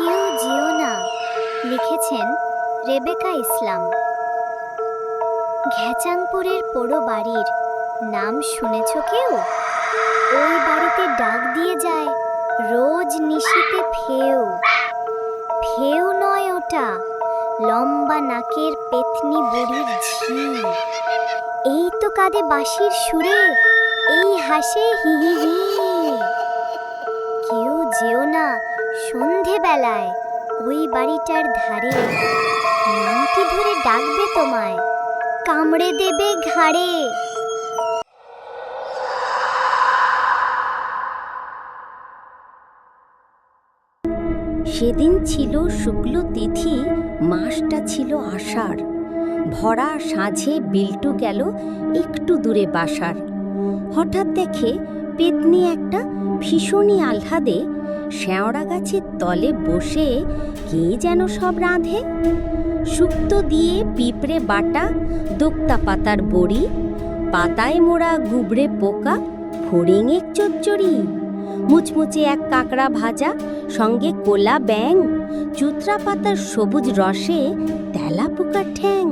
কেউ যেও না, লিখেছেন রেবেকা ইসলাম। ঘ্যাচাংপুরের পোড়ো বাড়ির নাম শুনেছ কেউ? ওই বাড়িতে ডাক দিয়ে যায়, রোজ নিশিতে ফেউ। ফেউ নয় ওটা, লম্বা নাকের পেতনি বুড়ির ঝি এই তো কাঁদে বাঁশির সুরে, এই হাসে হি হি হি। সন্ধেবেলায় ওই বাড়িটার ধারে নামটি ধরে ডাকবে তোমায়, কামড়ে দেবে ঘাড়ে। সেদিন ছিল শুক্ল তিথি, মাসটা ছিল আষাঢ়। ভরা সাঁঝে বিল্টু গেল একটু দূরে বাসার। হঠাৎ দেখে পেতনি একটা ভীষণই আহ্লাদে শ্যাওড়া গাছের তলে বসে কে যেন সব রাঁধে? শুক্তো দিয়ে পিঁপড়ে বাটা, দোক্তা পাতার বড়ি, পাতায় মোড়া গুবড়ে পোকা ফড়িংয়ের চচ্চড়ি, মুচমুচে এক কাঁকড়া ভাজা, সঙ্গে কোলা ব্যাং চুত্রা পাতার সবুজ রসে তেলা পোকার ঠ্যাং।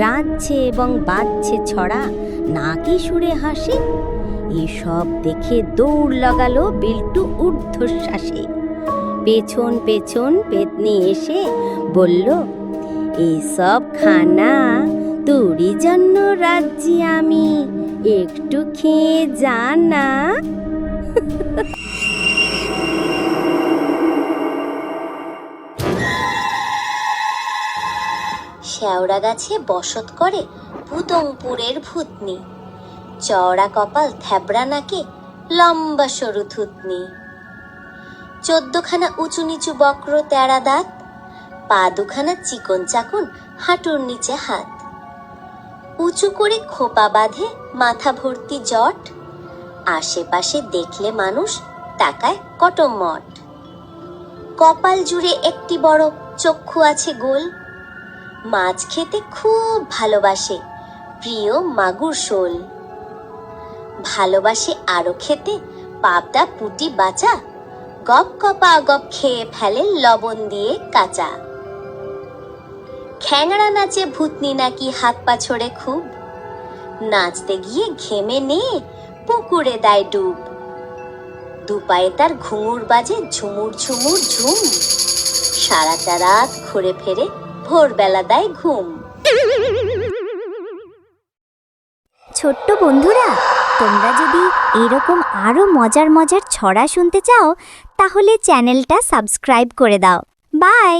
রাঁধছে এবং বাজছে ছড়া, নাকি সুরে হাসে এসব দেখে দৌড় লাগালো বিল্টু ঊর্ধ্বশ্বাসে। পেছন পেছন পেতনি এসে বলল, এসব খানা, তোরই জন্য রাজ্যি আমি, একটু খেয়ে যা না। শ্যাওড়া গাছে বসত করে ভূতংপুরের ভূতনি। চওড়া কপাল থ্যাবড়া নাকে, লম্বা সরু থুতনি। চোদ্দখানা উঁচু নিচু বক্র তেরা দাঁত, পা দুখানা চিকন চাকুন হাঁটুর নিচে হাত। উঁচু করে খোপা বাঁধে মাথা ভর্তি জট, আশেপাশে দেখলে মানুষ তাকায় কটমট কপাল জুড়ে একটি বড় চক্ষু আছে গোল, মাছ খেতে খুব ভালোবাসে, প্রিয় মাগুর শোল। ভালোবাসে আরও খেতে, পাবদা পুটি বাচা, গপ কপা গপ খেয়ে ফেলে লবণ দিয়ে কাঁচা। খ্যাংড়া নাচে ভূতনি নাকি হাত পা ছড়ে খুব, নাচতে গিয়ে ঘেমে নিয়ে পুকুরে দেয় ডুব। দুপায়ে তার ঘুঙুর বাজে ঝুমুর ঝুমুর ঝুম, সারাটা রাত ঘুরে ফেরে ভোরবেলা দেয় ঘুম। ছোট্ট বন্ধুরা তোমরা যদি এরকম আরও মজার মজার ছড়া শুনতে চাও, তাহলে চ্যানেলটা সাবস্ক্রাইব করে দাও। বাই!